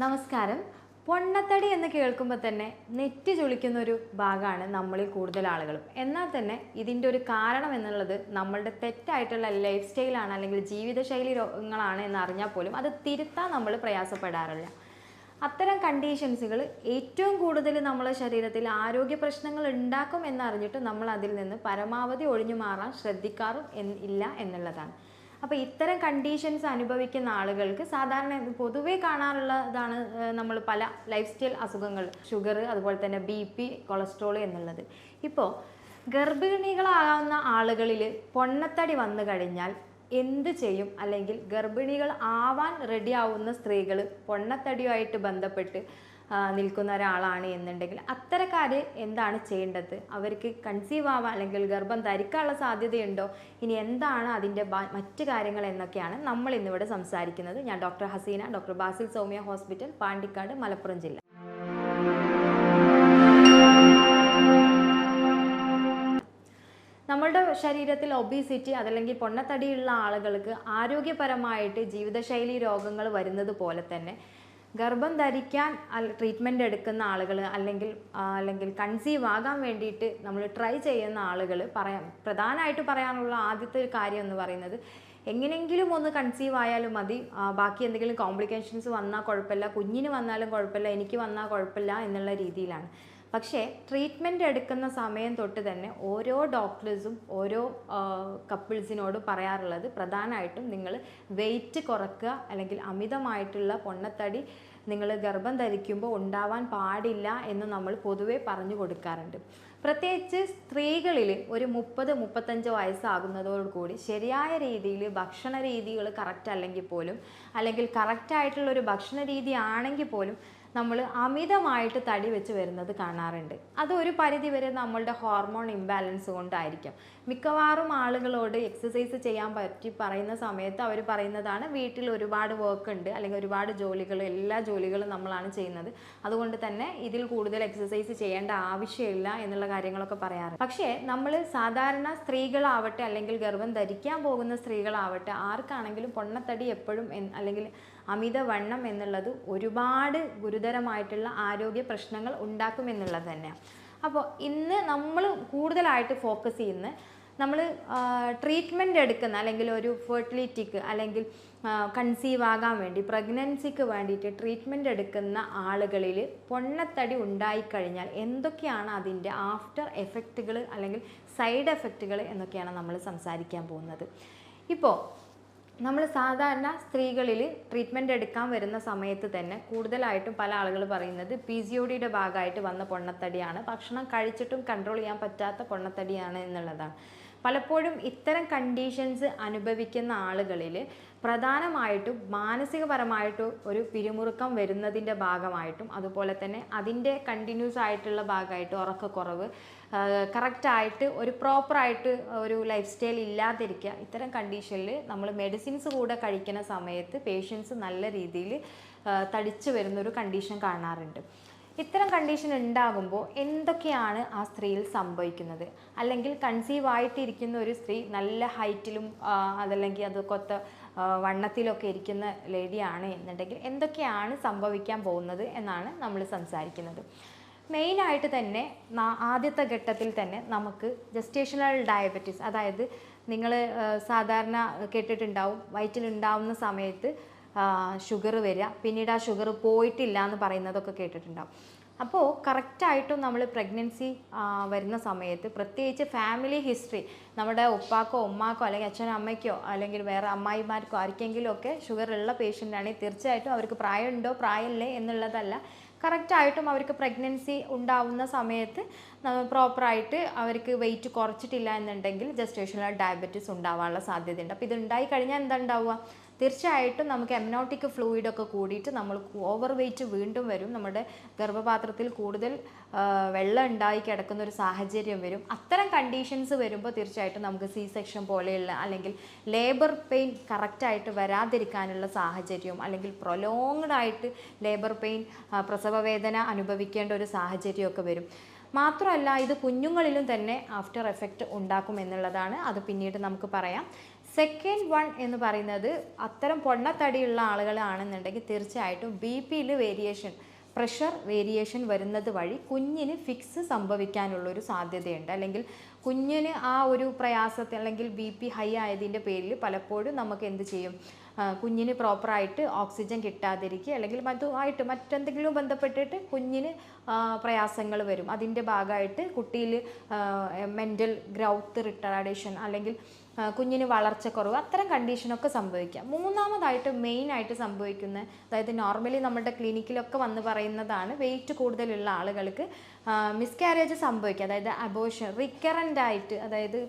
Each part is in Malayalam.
നമസ്കാരം. പൊണ്ണത്തടി എന്ന് കേൾക്കുമ്പോൾ തന്നെ നെറ്റ് ചുളിക്കുന്ന ഒരു ഭാഗമാണ് നമ്മളിൽ കൂടുതൽ ആളുകളും എന്നാൽ തന്നെ ഇതിന്റെ ഒരു കാരണം എന്നുള്ളത് നമ്മളുടെ തെറ്റായിട്ടുള്ള ലൈഫ് സ്റ്റൈലാണ് അല്ലെങ്കിൽ ജീവിതശൈലി രോഗങ്ങളാണ് എന്ന് അറിഞ്ഞാൽ പോലും അത് തിരുത്താൻ നമ്മൾ പ്രയാസപ്പെടാറില്ല. അത്തരം കണ്ടീഷൻസുകൾ ഏറ്റവും കൂടുതൽ നമ്മളെ ശരീരത്തിൽ ആരോഗ്യ പ്രശ്നങ്ങൾ ഉണ്ടാക്കും എന്നറിഞ്ഞിട്ട് നമ്മൾ അതിൽ നിന്ന് പരമാവധി ഒഴിഞ്ഞു മാറാൻ ശ്രദ്ധിക്കാറും ഇല്ല എന്നുള്ളതാണ്. അപ്പോൾ ഇത്തരം കണ്ടീഷൻസ് അനുഭവിക്കുന്ന ആളുകൾക്ക് സാധാരണ പൊതുവേ കാണാറുള്ളതാണ് നമ്മൾ പല ലൈഫ് സ്റ്റൈൽ അസുഖങ്ങൾ ഷുഗർ അതുപോലെ തന്നെ ബി പി കൊളസ്ട്രോൾ എന്നുള്ളത്. ഇപ്പോൾ ഗർഭിണികളാകുന്ന ആളുകളിൽ പൊണ്ണത്തടി വന്നു കഴിഞ്ഞാൽ എന്ത് ചെയ്യും? അല്ലെങ്കിൽ ഗർഭിണികൾ ആവാൻ റെഡിയാവുന്ന സ്ത്രീകൾ പൊണ്ണത്തടിയുമായിട്ട് ബന്ധപ്പെട്ട് നിൽക്കുന്ന ഒരാളാണ് എന്നുണ്ടെങ്കിൽ അത്തരക്കാർ എന്താണ് ചെയ്യേണ്ടത്? അവർക്ക് കൺസീവ് ആവാം അല്ലെങ്കിൽ ഗർഭം ധരിക്കാനുള്ള സാധ്യതയുണ്ടോ? ഇനി എന്താണ് അതിന്റെ മറ്റു കാര്യങ്ങൾ എന്നൊക്കെയാണ് നമ്മൾ ഇന്നിവിടെ സംസാരിക്കുന്നത്. ഞാൻ doctor Haseena doctor Basil Soumya hospital Pandikkad Malappuram ജില്ല. നമ്മളുടെ ശരീരത്തിൽ ഒബീസിറ്റി അതല്ലെങ്കിൽ പൊണ്ണത്തടിയുള്ള ആളുകൾക്ക് ആരോഗ്യപരമായിട്ട് ജീവിതശൈലി രോഗങ്ങൾ വരുന്നത് പോലെ തന്നെ ഗർഭം ധരിക്കാൻ ട്രീറ്റ്മെന്റ് എടുക്കുന്ന ആളുകൾ അല്ലെങ്കിൽ അല്ലെങ്കിൽ കൺസീവ് ആകാൻ വേണ്ടിയിട്ട് നമ്മൾ ട്രൈ ചെയ്യുന്ന ആളുകൾ പറയാം പ്രധാനമായിട്ട് പറയാനുള്ള ആദ്യത്തെ ഒരു കാര്യം എന്ന് പറയുന്നത് എങ്ങനെയെങ്കിലും ഒന്ന് കൺസീവ് ആയാലും മതി. ബാക്കി എന്തെങ്കിലും കോംപ്ലിക്കേഷൻസ് വന്നാൽ കുഴപ്പമില്ല. കുഞ്ഞിന് വന്നാലും കുഴപ്പമില്ല. എനിക്ക് വന്നാൽ കുഴപ്പമില്ല എന്നുള്ള രീതിയിലാണ്. പക്ഷേ ട്രീറ്റ്മെന്റ് എടുക്കുന്ന സമയം തൊട്ട് തന്നെ ഓരോ ഡോക്ടേഴ്സും ഓരോ കപ്പിൾസിനോട് പറയാറുള്ളത് പ്രധാനമായിട്ടും നിങ്ങൾ വെയിറ്റ് കുറക്കുക അല്ലെങ്കിൽ അമിതമായിട്ടുള്ള പൊണ്ണത്തടി നിങ്ങൾ ഗർഭം ധരിക്കുമ്പോൾ ഉണ്ടാവാൻ പാടില്ല എന്ന് നമ്മൾ പൊതുവെ പറഞ്ഞു കൊടുക്കാറുണ്ട്. പ്രത്യേകിച്ച് സ്ത്രീകളിൽ ഒരു മുപ്പത് മുപ്പത്തഞ്ച് വയസ്സാകുന്നതോടുകൂടി ശരിയായ രീതിയിൽ ഭക്ഷണ രീതികൾ കറക്റ്റ് അല്ലെങ്കിൽ പോലും അല്ലെങ്കിൽ കറക്റ്റായിട്ടുള്ള ഒരു ഭക്ഷണ രീതി ആണെങ്കിൽ പോലും നമ്മൾ അമിതമായിട്ട് തടി വെച്ച് വരുന്നത് കാണാറുണ്ട്. അത് ഒരു പരിധി വരെ നമ്മളുടെ ഹോർമോൺ ഇംബാലൻസ് കൊണ്ടായിരിക്കും. മിക്കവാറും ആളുകളോട് എക്സസൈസ് ചെയ്യാൻ പറ്റി പറയുന്ന സമയത്ത് അവർ പറയുന്നതാണ് വീട്ടിൽ ഒരുപാട് വർക്ക് ഉണ്ട് അല്ലെങ്കിൽ ഒരുപാട് ജോലികൾ എല്ലാ ജോലികളും നമ്മളാണ് ചെയ്യുന്നത്. അതുകൊണ്ട് തന്നെ ഇതിൽ കൂടുതൽ എക്സസൈസ് ചെയ്യേണ്ട ആവശ്യമില്ല എന്നുള്ള കാര്യങ്ങളൊക്കെ പറയാറുണ്ട് പക്ഷേ നമ്മൾ സാധാരണ സ്ത്രീകളാവട്ടെ അല്ലെങ്കിൽ ഗർഭം ധരിക്കാൻ പോകുന്ന സ്ത്രീകളാവട്ടെ ആർക്കാണെങ്കിലും പൊണ്ണത്തടി എപ്പോഴും അല്ലെങ്കിൽ അമിതവണ്ണം എന്നുള്ളത് ഒരുപാട് ഗുരുതരമായിട്ടുള്ള ആരോഗ്യ പ്രശ്നങ്ങൾ ഉണ്ടാക്കുമെന്നുള്ളത് തന്നെയാണ് അപ്പോൾ ഇന്ന് നമ്മൾ കൂടുതലായിട്ട് ഫോക്കസ് ചെയ്യുന്ന നമ്മൾ ട്രീറ്റ്മെന്റ് എടുക്കുന്ന അല്ലെങ്കിൽ ഒരു ഫെർട്ടിലിറ്റിക്ക് അല്ലെങ്കിൽ കൺസീവ് ആകാൻ വേണ്ടി പ്രഗ്നൻസിക്ക് വേണ്ടിയിട്ട് ട്രീറ്റ്മെന്റ് എടുക്കുന്ന ആളുകളിൽ പൊണ്ണത്തടി ഉണ്ടായിക്കഴിഞ്ഞാൽ എന്തൊക്കെയാണ് അതിന്റെ ആഫ്റ്റർ എഫക്റ്റുകൾ അല്ലെങ്കിൽ സൈഡ് എഫക്റ്റുകൾ എന്നൊക്കെയാണ് നമ്മൾ സംസാരിക്കാൻ പോകുന്നത്. ഇപ്പോൾ നമ്മൾ സാധാരണ സ്ത്രീകളിൽ ട്രീറ്റ്മെന്റ് എടുക്കാൻ വരുന്ന സമയത്ത് തന്നെ കൂടുതലായിട്ടും പല ആളുകൾ പറയുന്നത് പി സി ഒ ഡിയുടെ ഭാഗമായിട്ട് വന്ന പൊണ്ണത്തടിയാണ്. ഭക്ഷണം കഴിച്ചിട്ടും കൺട്രോൾ ചെയ്യാൻ പറ്റാത്ത പൊണ്ണത്തടിയാണ് എന്നുള്ളതാണ്. പലപ്പോഴും ഇത്തരം കണ്ടീഷൻസ് അനുഭവിക്കുന്ന ആളുകളിൽ പ്രധാനമായിട്ടും മാനസികപരമായിട്ടും ഒരു പിരിമുറുക്കം വരുന്നതിന്റെ ഭാഗമായിട്ടും അതുപോലെ തന്നെ അതിന്റെ കണ്ടിന്യൂസ് ആയിട്ടുള്ള ഭാഗമായിട്ട് ഉറക്കക്കുറവ് കറക്റ്റായിട്ട് ഒരു പ്രോപ്പറായിട്ട് ഒരു ലൈഫ് സ്റ്റൈൽ ഇല്ലാതിരിക്കുക. ഇത്തരം കണ്ടീഷനിൽ നമ്മൾ മെഡിസിൻസ് കൂടെ കഴിക്കുന്ന സമയത്ത് പേഷ്യൻസ് നല്ല രീതിയിൽ തടിച്ചു വരുന്നൊരു കണ്ടീഷൻ കാണാറുണ്ട്. ഇത്തരം കണ്ടീഷൻ ഉണ്ടാകുമ്പോൾ എന്തൊക്കെയാണ് ആ സ്ത്രീയിൽ സംഭവിക്കുന്നത്? അല്ലെങ്കിൽ കൺസീവ് ആയിട്ടിരിക്കുന്ന ഒരു സ്ത്രീ നല്ല ഹൈറ്റിലും അതല്ലെങ്കിൽ അത് കൊത്ത വണ്ണത്തിലൊക്കെ ഇരിക്കുന്ന ലേഡിയാണ് എന്നുണ്ടെങ്കിൽ എന്തൊക്കെയാണ് സംഭവിക്കാൻ പോകുന്നത് എന്നാണ് നമ്മൾ സംസാരിക്കുന്നത്. മെയിനായിട്ട് തന്നെ ആദ്യത്തെ ഘട്ടത്തിൽ തന്നെ നമുക്ക് ജസ്റ്റേഷണൽ ഡയബറ്റീസ് അതായത് നിങ്ങൾ സാധാരണ കേട്ടിട്ടുണ്ടാവും വയറ്റിലുണ്ടാവുന്ന സമയത്ത് ഷുഗർ വരിക. പിന്നീട് ആ ഷുഗർ പോയിട്ടില്ല എന്ന് പറയുന്നതൊക്കെ കേട്ടിട്ടുണ്ടാവും. അപ്പോൾ കറക്റ്റായിട്ടും നമ്മൾ പ്രഗ്നൻസി വരുന്ന സമയത്ത് പ്രത്യേകിച്ച് ഫാമിലി ഹിസ്റ്ററി നമ്മുടെ ഉപ്പാക്കോ ഉമ്മാക്കോ അല്ലെങ്കിൽ അച്ഛനോ അമ്മയ്ക്കോ അല്ലെങ്കിൽ വേറെ അമ്മായിമാർക്കോ ആർക്കെങ്കിലും ഒക്കെ ഷുഗർ ഉള്ള പേഷ്യന്റ് ആണെങ്കിൽ തീർച്ചയായിട്ടും അവർക്ക് പ്രായമുണ്ടോ പ്രായമില്ലേ എന്നുള്ളതല്ല. കറക്റ്റായിട്ടും അവർക്ക് പ്രഗ്നൻസി ഉണ്ടാവുന്ന സമയത്ത് പ്രോപ്പറായിട്ട് അവർക്ക് വെയിറ്റ് കുറച്ചിട്ടില്ല എന്നുണ്ടെങ്കിൽ ജസ്റ്റേഷണൽ ഡയബറ്റീസ് ഉണ്ടാവാനുള്ള സാധ്യതയുണ്ട്. അപ്പോൾ ഇത് ഉണ്ടായി കഴിഞ്ഞാൽ എന്താ ഉണ്ടാവുക? തീർച്ചയായിട്ടും നമുക്ക് എംനോട്ടിക് ഫ്ലൂയിഡ് ഒക്കെ കൂടിയിട്ട് നമ്മൾ ഓവർ വെയിറ്റ് വീണ്ടും വരും. നമ്മുടെ ഗർഭപാത്രത്തിൽ കൂടുതൽ വെള്ളം ഉണ്ടായി കിടക്കുന്ന ഒരു സാഹചര്യം വരും. അത്തരം കണ്ടീഷൻസ് വരുമ്പോൾ തീർച്ചയായിട്ടും നമുക്ക് സി സെക്ഷൻ പോലെയുള്ള അല്ലെങ്കിൽ ലേബർ പെയിൻ കറക്റ്റായിട്ട് വരാതിരിക്കാനുള്ള സാഹചര്യവും അല്ലെങ്കിൽ പ്രൊലോങ്ഡ് ആയിട്ട് ലേബർ പെയിൻ പ്രസവവേദന അനുഭവിക്കേണ്ട ഒരു സാഹചര്യമൊക്കെ വരും. മാത്രമല്ല ഇത് കുഞ്ഞുങ്ങളിലും തന്നെ ആഫ്റ്റർ എഫക്റ്റ് ഉണ്ടാക്കും എന്നുള്ളതാണ്. അത് പിന്നീട് നമുക്ക് പറയാം. സെക്കൻഡ് വൺ എന്ന് പറയുന്നത് അത്തരം പൊണ്ണത്തടിയുള്ള ആളുകളാണെന്നുണ്ടെങ്കിൽ തീർച്ചയായിട്ടും ബി പിയിൽ വേരിയേഷൻ പ്രഷർ വേരിയേഷൻ വരുന്നത് വഴി കുഞ്ഞിന് ഫിക്സ് സംഭവിക്കാനുള്ളൊരു സാധ്യതയുണ്ട്. അല്ലെങ്കിൽ കുഞ്ഞിന് ആ ഒരു പ്രയാസത്തിൽ അല്ലെങ്കിൽ ബി പി ഹൈ ആയതിന്റെ പേരിൽ പലപ്പോഴും നമുക്ക് എന്ത് ചെയ്യും? കുഞ്ഞിന് പ്രോപ്പറായിട്ട് ഓക്സിജൻ കിട്ടാതിരിക്കുക അല്ലെങ്കിൽ മറ്റുമായിട്ട് മറ്റെന്തെങ്കിലും ബന്ധപ്പെട്ടിട്ട് കുഞ്ഞിന് പ്രയാസങ്ങൾ വരും. അതിന്റെ ഭാഗമായിട്ട് കുട്ടിയിൽ മെന്റൽ ഗ്രൗത്ത് റിട്ടാഡേഷൻ അല്ലെങ്കിൽ കുഞ്ഞിന് വളർച്ചക്കുറവ് അത്തരം കണ്ടീഷനൊക്കെ സംഭവിക്കാം. മൂന്നാമതായിട്ട് മെയിൻ ആയിട്ട് സംഭവിക്കുന്ന അതായത് നോർമലി നമ്മുടെ ക്ലിനിക്കിലൊക്കെ വന്ന് പറയുന്നതാണ് വെയിറ്റ് കൂടുതലുള്ള ആളുകൾക്ക് മിസ്കാരേജ് സംഭവിക്കുക. അതായത് അബോഷൻ റിക്കറന്റ് ആയിട്ട് അതായത്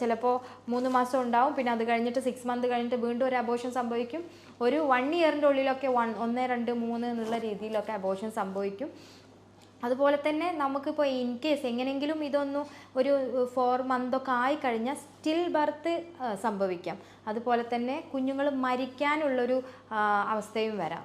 ചിലപ്പോൾ മൂന്ന് മാസം ഉണ്ടാവും പിന്നെ അത് കഴിഞ്ഞിട്ട് സിക്സ് മന്ത് കഴിഞ്ഞിട്ട് വീണ്ടും ഒരു അബോഷൻ സംഭവിക്കും. ഒരു വൺ ഇയറിന്റെ ഉള്ളിലൊക്കെ വൺ ഒന്ന് രണ്ട് മൂന്ന് എന്നുള്ള രീതിയിലൊക്കെ അബോഷൻ സംഭവിക്കും. അതുപോലെ തന്നെ നമുക്കിപ്പോൾ ഇൻ കേസ് എങ്ങനെയെങ്കിലും ഇതൊന്ന് ഒരു ഫോർ മന്തൊക്കെ ആയി കഴിഞ്ഞാൽ സ്റ്റിൽ ബർത്ത് സംഭവിക്കാം. അതുപോലെ തന്നെ കുഞ്ഞുങ്ങൾ മരിക്കാനുള്ളൊരു അവസ്ഥയും വരാം.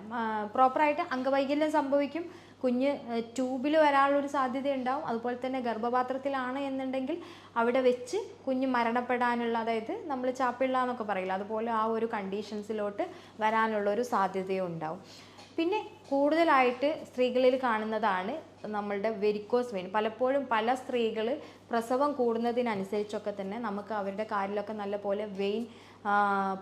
പ്രോപ്പറായിട്ട് അംഗവൈകല്യം സംഭവിക്കും. കുഞ്ഞ് ട്യൂബിൽ വരാനുള്ളൊരു സാധ്യത ഉണ്ടാവും അതുപോലെ തന്നെ ഗർഭപാത്രത്തിലാണ് എന്നുണ്ടെങ്കിൽ അവിടെ വെച്ച് കുഞ്ഞ് മരണപ്പെടാനുള്ള അതായത് നമ്മൾ ചാപ്പിള്ള എന്നൊക്കെ പറയില്ല അതുപോലെ ആ ഒരു കണ്ടീഷൻസിലോട്ട് വരാനുള്ള ഒരു സാധ്യതയും ഉണ്ടാവും പിന്നെ കൂടുതലായിട്ട് സ്ത്രീകളിൽ കാണുന്നതാണ് നമ്മളുടെ വെരിക്കോസ് വെയിൻ പലപ്പോഴും പല സ്ത്രീകൾ പ്രസവം കൂടുന്നതിനനുസരിച്ചൊക്കെ തന്നെ നമുക്ക് അവരുടെ കാലിലൊക്കെ നല്ല പോലെ വെയിൻ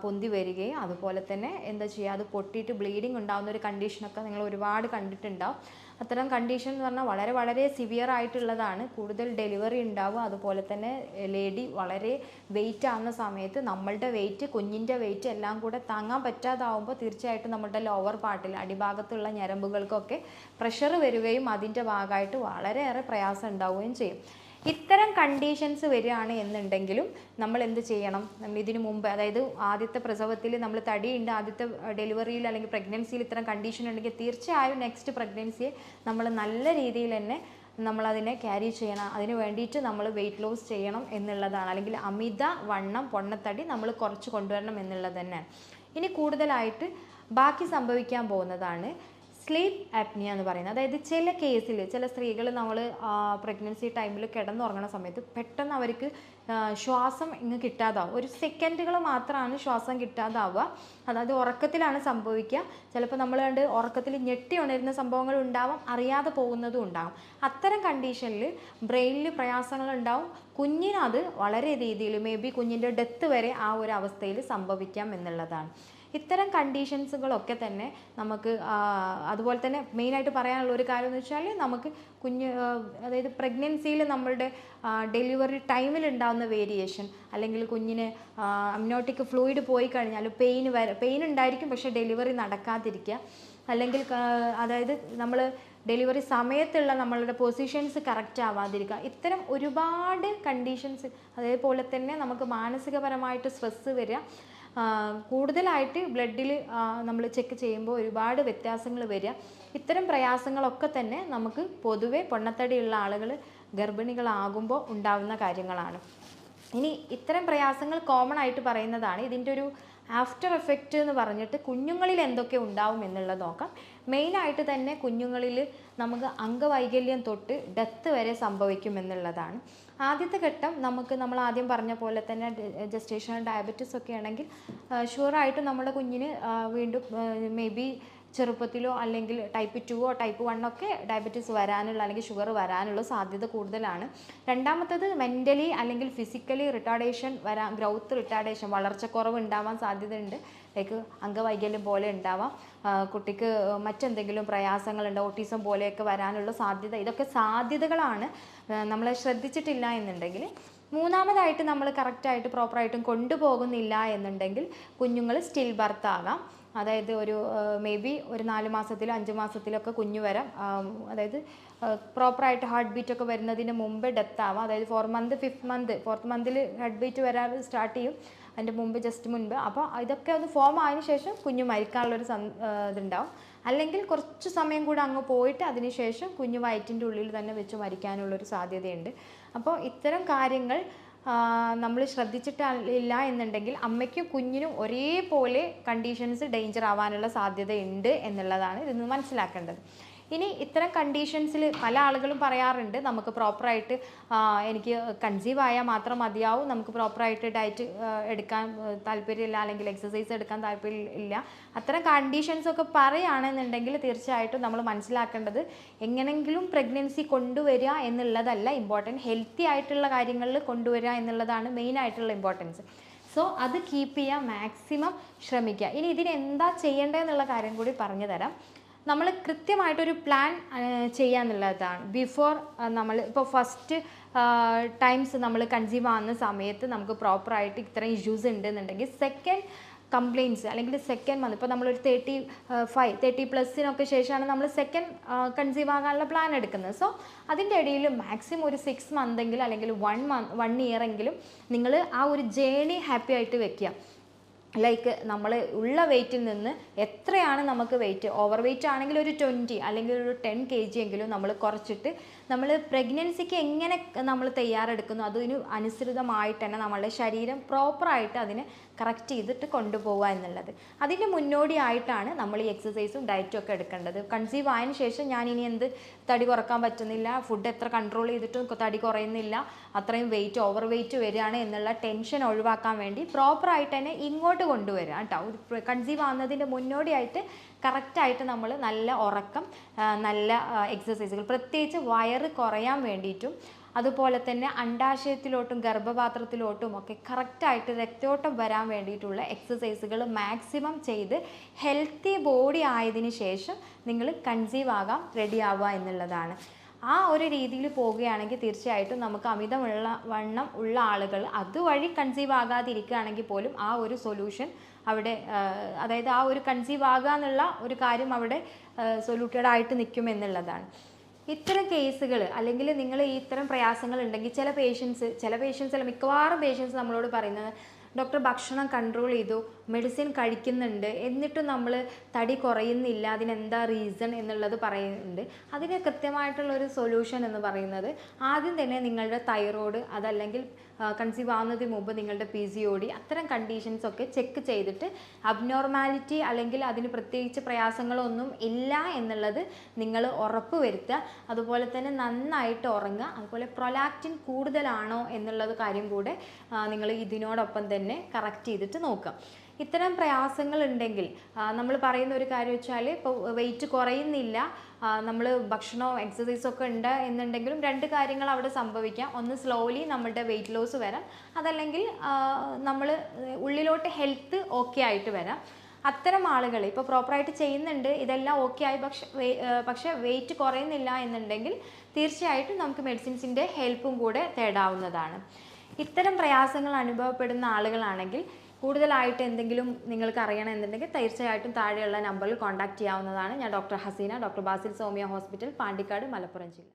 പൊന്തി വരികയും അതുപോലെ തന്നെ എന്താ ചെയ്യുക അത് പൊട്ടിയിട്ട് ബ്ലീഡിങ് ഉണ്ടാകുന്ന ഒരു കണ്ടീഷനൊക്കെ നിങ്ങൾ ഒരുപാട് കണ്ടിട്ടുണ്ടാവും. അത്തരം കണ്ടീഷൻ എന്ന് പറഞ്ഞാൽ വളരെ വളരെ സിവിയർ ആയിട്ടുള്ളതാണ്. കൂടുതൽ ഡെലിവറി ഉണ്ടാവും അതുപോലെ തന്നെ ലേഡി വളരെ വെയിറ്റ് ആവുന്ന സമയത്ത് നമ്മളുടെ വെയിറ്റ് കുഞ്ഞിന്റെ വെയിറ്റ് എല്ലാം കൂടെ താങ്ങാൻ പറ്റാതാവുമ്പോൾ തീർച്ചയായിട്ടും നമ്മളുടെ ലോവർ പാർട്ടിൽ അടിഭാഗത്തുള്ള ഞരമ്പുകൾക്കൊക്കെ പ്രഷർ വരികയും അതിന്റെ ഭാഗമായിട്ട് വളരെയേറെ പ്രയാസം ഉണ്ടാവുകയും ചെയ്യും. ഇത്തരം കണ്ടീഷൻസ് വരികയാണ് എന്നുണ്ടെങ്കിലും നമ്മൾ എന്ത് ചെയ്യണം? നമ്മൾ ഇതിനു മുമ്പ് അതായത് ആദ്യത്തെ പ്രസവത്തിൽ നമ്മൾ തടിയുണ്ട് ആദ്യത്തെ ഡെലിവറിയിൽ അല്ലെങ്കിൽ പ്രഗ്നൻസിയിൽ ഇത്തരം കണ്ടീഷൻ ഉണ്ടെങ്കിൽ തീർച്ചയായും നെക്സ്റ്റ് പ്രഗ്നൻസിയെ നമ്മൾ നല്ല രീതിയിൽ തന്നെ നമ്മളതിനെ ക്യാരി ചെയ്യണം. അതിന് വേണ്ടിയിട്ട് നമ്മൾ വെയിറ്റ് ലോസ് ചെയ്യണം എന്നുള്ളതാണ്. അല്ലെങ്കിൽ അമിത വണ്ണം പൊണ്ണത്തടി നമ്മൾ കുറച്ച് കൊണ്ടുവരണം എന്നുള്ളത് തന്നെ. ഇനി കൂടുതലായിട്ട് ബാക്കി സംഭവിക്കാൻ പോകുന്നതാണ് സ്ലീപ്പ് ആപ്നിയ എന്ന് പറയുന്നത്. അതായത് ചില കേസിൽ ചില സ്ത്രീകൾ നമ്മൾ പ്രഗ്നൻസി ടൈമിൽ കിടന്നുറങ്ങുന്ന സമയത്ത് പെട്ടെന്ന് അവർക്ക് ശ്വാസം ഇങ്ങ് കിട്ടാതാവും. ഒരു സെക്കൻഡുകൾ മാത്രമാണ് ശ്വാസം കിട്ടാതാവുക. അതായത് ഉറക്കത്തിലാണ് സംഭവിക്കുക. ചിലപ്പോൾ നമ്മൾ കണ്ട് ഉറക്കത്തിൽ ഞെട്ടി ഉണരുന്ന സംഭവങ്ങൾ ഉണ്ടാവാം അറിയാതെ പോകുന്നതും ഉണ്ടാവും. അത്തരം കണ്ടീഷനിൽ ബ്രെയിനിൽ പ്രയാസങ്ങൾ ഉണ്ടാവും. കുഞ്ഞിനത് വളരെ രീതിയിൽ മേ ബി കുഞ്ഞിന്റെ ഡെത്ത് വരെ ആ ഒരു അവസ്ഥയിൽ സംഭവിക്കാം എന്നുള്ളതാണ്. ഇത്തരം കണ്ടീഷൻസുകളൊക്കെ തന്നെ നമുക്ക് അതുപോലെ തന്നെ മെയിനായിട്ട് പറയാനുള്ള ഒരു കാര്യം എന്ന് വെച്ചാൽ നമുക്ക് കുഞ്ഞ് അതായത് പ്രഗ്നൻസിയിൽ നമ്മളുടെ ഡെലിവറി ടൈമിൽ ഉണ്ടാകുന്ന വേരിയേഷൻ അല്ലെങ്കിൽ കുഞ്ഞിന് അമ്നോട്ടിക് ഫ്ലൂയിഡ് പോയി കഴിഞ്ഞാൽ പെയിൻ വര പെയിൻ ഉണ്ടായിരിക്കും പക്ഷേ ഡെലിവറി നടക്കാതിരിക്കുക. അല്ലെങ്കിൽ അതായത് നമ്മൾ ഡെലിവറി സമയത്തുള്ള നമ്മളുടെ പൊസിഷൻസ് കറക്റ്റ് ആവാതിരിക്കുക. ഇത്തരം ഒരുപാട് കണ്ടീഷൻസ് അതേപോലെ തന്നെ നമുക്ക് മാനസികപരമായിട്ട് സ്ട്രെസ്സ് വരിക. കൂടുതലായിട്ട് ബ്ലഡിൽ നമ്മൾ ചെക്ക് ചെയ്യുമ്പോൾ ഒരുപാട് വ്യത്യാസങ്ങൾ വരിക. ഇത്തരം പ്രയാസങ്ങളൊക്കെ തന്നെ നമുക്ക് പൊതുവെ പൊണ്ണത്തടിയുള്ള ആളുകൾ ഗർഭിണികളാകുമ്പോൾ ഉണ്ടാവുന്ന കാര്യങ്ങളാണ്. ഇനി ഇത്തരം പ്രയാസങ്ങൾ കോമൺ ആയിട്ട് പറയുന്നതാണ്. ഇതിന്റെ ഒരു ആഫ്റ്റർ എഫക്റ്റ് എന്ന് പറഞ്ഞിട്ട് കുഞ്ഞുങ്ങളിൽ എന്തൊക്കെ ഉണ്ടാവും എന്നുള്ളത് നോക്കാം. മെയിനായിട്ട് തന്നെ കുഞ്ഞുങ്ങളിൽ നമുക്ക് അംഗവൈകല്യം തൊട്ട് ഡെത്ത് വരെ സംഭവിക്കും എന്നുള്ളതാണ് ആദ്യത്തെ ഘട്ടം നമുക്ക് നമ്മൾ ആദ്യം പറഞ്ഞ പോലെ തന്നെ ജസ്റ്റേഷണൽ ഡയബറ്റിസ് ഒക്കെ ആണെങ്കിൽ ഷുവറായിട്ടും നമ്മുടെ കുഞ്ഞിന് വീണ്ടും മേ ബി ചെറുപ്പത്തിലോ അല്ലെങ്കിൽ ടൈപ്പ് ടുവോ ടൈപ്പ് വണ്ണൊക്കെ ഡയബറ്റീസ് വരാനുള്ള അല്ലെങ്കിൽ ഷുഗർ വരാനുള്ള സാധ്യത കൂടുതലാണ്. രണ്ടാമത്തത് മെന്റലി അല്ലെങ്കിൽ ഫിസിക്കലി റിട്ടാർഡേഷൻ വരാൻ ഗ്രൗത്ത് റിട്ടാർഡേഷൻ വളർച്ചക്കുറവ് ഉണ്ടാവാൻ സാധ്യതയുണ്ട്. ലൈക്ക് അംഗവൈകല്യം പോലെ ഉണ്ടാവാം. കുട്ടിക്ക് മറ്റെന്തെങ്കിലും പ്രയാസങ്ങളുണ്ട് ഓട്ടിസം പോലെയൊക്കെ വരാനുള്ള സാധ്യത ഇതൊക്കെ സാധ്യതകളാണ് നമ്മൾ ശ്രദ്ധിച്ചിട്ടില്ല എന്നുണ്ടെങ്കിൽ മൂന്നാമതായിട്ട് നമ്മൾ കറക്റ്റായിട്ട് പ്രോപ്പറായിട്ടും കൊണ്ടുപോകുന്നില്ല എന്നുണ്ടെങ്കിൽ കുഞ്ഞുങ്ങൾ സ്റ്റിൽ ബർത്ത് ആകാം അതായത് ഒരു മേ ബി ഒരു നാല് മാസത്തിലോ അഞ്ച് മാസത്തിലൊക്കെ കുഞ്ഞു വരാം. അതായത് പ്രോപ്പറായിട്ട് ഹാർട്ട് ബീറ്റ് ഒക്കെ വരുന്നതിന് മുമ്പ് ഡെത്ത് ആവാം. അതായത് four month fifth month fourth മന്തിൽ heart beat വരാൻ സ്റ്റാർട്ട് ചെയ്യും. അതിന്റെ മുമ്പ് ജസ്റ്റ് മുൻപ്. അപ്പോൾ ഇതൊക്കെ ഒന്ന് ഫോം ആയതിനു ശേഷം കുഞ്ഞ് മരിക്കാനുള്ളൊരു സം ഇതുണ്ടാവും. അല്ലെങ്കിൽ കുറച്ച് സമയം കൂടെ അങ്ങ് പോയിട്ട് അതിനുശേഷം കുഞ്ഞു വയറ്റിന്റെ ഉള്ളിൽ തന്നെ വെച്ച് മരിക്കാനുള്ളൊരു സാധ്യതയുണ്ട്. അപ്പോൾ ഇത്തരം കാര്യങ്ങൾ നമ്മൾ ശ്രദ്ധിച്ചിട്ടില്ല എന്നുണ്ടെങ്കിൽ അമ്മയ്ക്കും കുഞ്ഞിനും ഒരേപോലെ കണ്ടീഷൻസ് ഡേഞ്ചർ ആവാനുള്ള സാധ്യതയുണ്ട് എന്നുള്ളതാണ് ഇതിൽ നിന്ന് മനസ്സിലാക്കേണ്ടത്. ഇനി ഇത്തരം കണ്ടീഷൻസിൽ പല ആളുകളും പറയാറുണ്ട്. നമുക്ക് പ്രോപ്പറായിട്ട് എനിക്ക് കൺസീവ് ആയാൽ മാത്രം മതിയാവും. നമുക്ക് പ്രോപ്പറായിട്ട് ഡയറ്റ് എടുക്കാൻ താല്പര്യമില്ല. അല്ലെങ്കിൽ എക്സസൈസ് എടുക്കാൻ താല്പര്യം ഇല്ല അത്തരം കണ്ടീഷൻസ് ഒക്കെ പറയുകയാണെന്നുണ്ടെങ്കിൽ തീർച്ചയായിട്ടും നമ്മൾ മനസ്സിലാക്കേണ്ടത് എങ്ങനെങ്കിലും പ്രഗ്നൻസി കൊണ്ടുവരിക എന്നുള്ളതല്ല. ഇമ്പോർട്ടന്റ് ഹെൽത്തി ആയിട്ടുള്ള കാര്യങ്ങളിൽ കൊണ്ടുവരിക എന്നുള്ളതാണ് മെയിൻ ആയിട്ടുള്ള ഇമ്പോർട്ടൻസ് സോ അത് കീപ്പ് ചെയ്യാൻ മാക്സിമം ശ്രമിക്കുക. ഇനി ഇതിന് എന്താ ചെയ്യേണ്ടതെന്നുള്ള കാര്യം കൂടി പറഞ്ഞു തരാം നമ്മൾ കൃത്യമായിട്ടൊരു പ്ലാൻ ചെയ്യാന്നുള്ളതാണ്. ബിഫോർ നമ്മൾ ഇപ്പോൾ ഫസ്റ്റ് ടൈംസ് നമ്മൾ കൺസ്യൂം ആവുന്ന സമയത്ത് നമുക്ക് പ്രോപ്പറായിട്ട് ഇത്രയും ഇഷ്യൂസ് ഉണ്ടെന്നുണ്ടെങ്കിൽ സെക്കൻഡ് കംപ്ലയിൻസ് അല്ലെങ്കിൽ സെക്കൻഡ് മന്ത് ഇപ്പോൾ നമ്മളൊരു തേർട്ടി ഫൈവ് തേർട്ടി പ്ലസിനൊക്കെ ശേഷമാണ് നമ്മൾ സെക്കൻഡ് കൺസീവ് ആകാനുള്ള പ്ലാൻ എടുക്കുന്നത്. സോ അതിന്റെ ഇടയിൽ മാക്സിമം ഒരു സിക്സ് മന്തെങ്കിലും അല്ലെങ്കിൽ വൺ മന്ത് വൺ ഇയർ എങ്കിലും നിങ്ങൾ ആ ഒരു ജേണി ഹാപ്പി ആയിട്ട് വെക്കുക. ലൈക്ക് നമ്മൾ ഉള്ള വെയിറ്റിൽ നിന്ന് എത്രയാണ് നമുക്ക് വെയിറ്റ് ഓവർ വെയിറ്റ് ആണെങ്കിൽ ഒരു ട്വന്റി അല്ലെങ്കിൽ ഒരു ടെൻ കെ ജി എങ്കിലും നമ്മൾ കുറച്ചിട്ട് നമ്മൾ പ്രഗ്നൻസിക്ക് എങ്ങനെ നമ്മൾ തയ്യാറെടുക്കുന്നു അതിന് അനുസൃതമായിട്ട് തന്നെ നമ്മളുടെ ശരീരം പ്രോപ്പറായിട്ട് അതിനെ കറക്റ്റ് ചെയ്തിട്ട് കൊണ്ടുപോവുക എന്നുള്ളത്. അതിന്റെ മുന്നോടിയായിട്ടാണ് നമ്മൾ ഈ എക്സസൈസും ഡയറ്റും ഒക്കെ എടുക്കേണ്ടത്. കൺസീവ് ആയതിനു ശേഷം ഞാൻ ഇനി എന്ത് തടി കുറയ്ക്കാൻ പറ്റുന്നില്ല ഫുഡ് എത്ര കൺട്രോൾ ചെയ്തിട്ടും തടി കുറയുന്നില്ല അത്രയും വെയിറ്റ് ഓവർ വെയിറ്റ് വരികയാണ് എന്നുള്ള ടെൻഷൻ ഒഴിവാക്കാൻ വേണ്ടി പ്രോപ്പറായിട്ട് തന്നെ ഇങ്ങോട്ട് കൊണ്ടുവരിക കേട്ടോ. ഒരു കൺസീവ് ആവുന്നതിന്റെ മുന്നോടിയായിട്ട് കറക്റ്റായിട്ട് നമ്മൾ നല്ല ഉറക്കം നല്ല എക്സസൈസുകൾ പ്രത്യേകിച്ച് വയറ് കുറയാൻ വേണ്ടിയിട്ടും അതുപോലെ തന്നെ അണ്ടാശയത്തിലോട്ടും ഗർഭപാത്രത്തിലോട്ടും ഒക്കെ കറക്റ്റായിട്ട് രക്തോട്ടം വരാൻ വേണ്ടിയിട്ടുള്ള എക്സസൈസുകൾ മാക്സിമം ചെയ്ത് ഹെൽത്തി ബോഡി ആയതിനു ശേഷം നിങ്ങൾ കൺസീവ് ആകാം റെഡി ആവുക എന്നുള്ളതാണ്. ആ ഒരു രീതിയിൽ പോവുകയാണെങ്കിൽ തീർച്ചയായിട്ടും നമുക്ക് അമിതമുള്ള വണ്ണം ഉള്ള ആളുകൾ അതുവഴി കൺസീവ് ആകാതിരിക്കുകയാണെങ്കിൽ പോലും ആ ഒരു സൊല്യൂഷൻ അവിടെ അതായത് ആ ഒരു കൺസീവ് ആകുക എന്നുള്ള ഒരു കാര്യം അവിടെ സൊല്യൂട്ടഡ് ആയിട്ട് നിൽക്കും എന്നുള്ളതാണ്. ഇത്തരം കേസുകൾ അല്ലെങ്കിൽ നിങ്ങൾ ഇത്തരം പ്രയാസങ്ങൾ ഉണ്ടെങ്കിൽ ചില പേഷ്യൻസ് ചില പേഷ്യൻസ് അല്ല മിക്കവാറും പേഷ്യൻസ് നമ്മളോട് പറയുന്നത് ഡോക്ടർ ഭക്ഷണം കൺട്രോൾ ചെയ്തു മെഡിസിൻ കഴിക്കുന്നുണ്ട്. എന്നിട്ടും നമ്മൾ തടി കുറയുന്നില്ല അതിനെന്താ റീസൺ എന്നുള്ളത് പറയുന്നുണ്ട്. അതിന് കൃത്യമായിട്ടുള്ളൊരു സൊല്യൂഷൻ എന്ന് പറയുന്നത് ആദ്യം തന്നെ നിങ്ങളുടെ തൈറോയ്ഡ് അതല്ലെങ്കിൽ കൺസീവ് ആവുന്നതിന് മുമ്പ് നിങ്ങളുടെ പി സി ഡി അത്തരം കണ്ടീഷൻസ് ഒക്കെ ചെക്ക് ചെയ്തിട്ട് അബ്നോർമാലിറ്റി അല്ലെങ്കിൽ അതിന് പ്രത്യേകിച്ച് പ്രയാസങ്ങളൊന്നും ഇല്ല എന്നുള്ളത് നിങ്ങൾ ഉറപ്പ് വരുത്തുക. അതുപോലെ തന്നെ നന്നായിട്ട് ഉറങ്ങുക. അതുപോലെ പ്രൊലാക്റ്റിൻ കൂടുതലാണോ എന്നുള്ളത് കാര്യം കൂടെ നിങ്ങൾ ഇതിനോടൊപ്പം തന്നെ കറക്റ്റ് ചെയ്തിട്ട് നോക്കുക. ഇത്തരം പ്രയാസങ്ങൾ ഉണ്ടെങ്കിൽ നമ്മൾ പറയുന്ന ഒരു കാര്യം വെച്ചാൽ ഇപ്പോൾ വെയിറ്റ് കുറയുന്നില്ല നമ്മൾ ഭക്ഷണവും എക്സസൈസും ഒക്കെ ഉണ്ട് എന്നുണ്ടെങ്കിലും രണ്ട് കാര്യങ്ങൾ അവിടെ സംഭവിക്കാം. ഒന്ന് സ്ലോലി നമ്മുടെ വെയിറ്റ് ലോസ് വരാം. അതല്ലെങ്കിൽ നമ്മൾ ഉള്ളിലോട്ട് ഹെൽത്ത് ഓക്കെ ആയിട്ട് വരാം. അത്തരം ആളുകൾ ഇപ്പോൾ പ്രോപ്പറായിട്ട് ചെയ്യുന്നുണ്ട് ഇതെല്ലാം ഓക്കെ ആയി പക്ഷെ പക്ഷേ വെയിറ്റ് കുറയുന്നില്ല എന്നുണ്ടെങ്കിൽ തീർച്ചയായിട്ടും നമുക്ക് മെഡിസിൻസിന്റെ ഹെൽപ്പും കൂടെ തേടാവുന്നതാണ്. ഇത്തരം പ്രയാസങ്ങൾ അനുഭവപ്പെടുന്ന ആളുകളാണെങ്കിൽ കൂടുതലായിട്ട് എന്തെങ്കിലും നിങ്ങൾക്ക് അറിയണമെന്നുണ്ടെങ്കിൽ തീർച്ചയായിട്ടും താഴെയുള്ള നമ്പറിൽ കോൺടാക്റ്റ് ചെയ്യാവുന്നതാണ്. ഞാൻ doctor Haseena doctor Basil Soumya hospital Pandikkad Malappuram ജില്ല.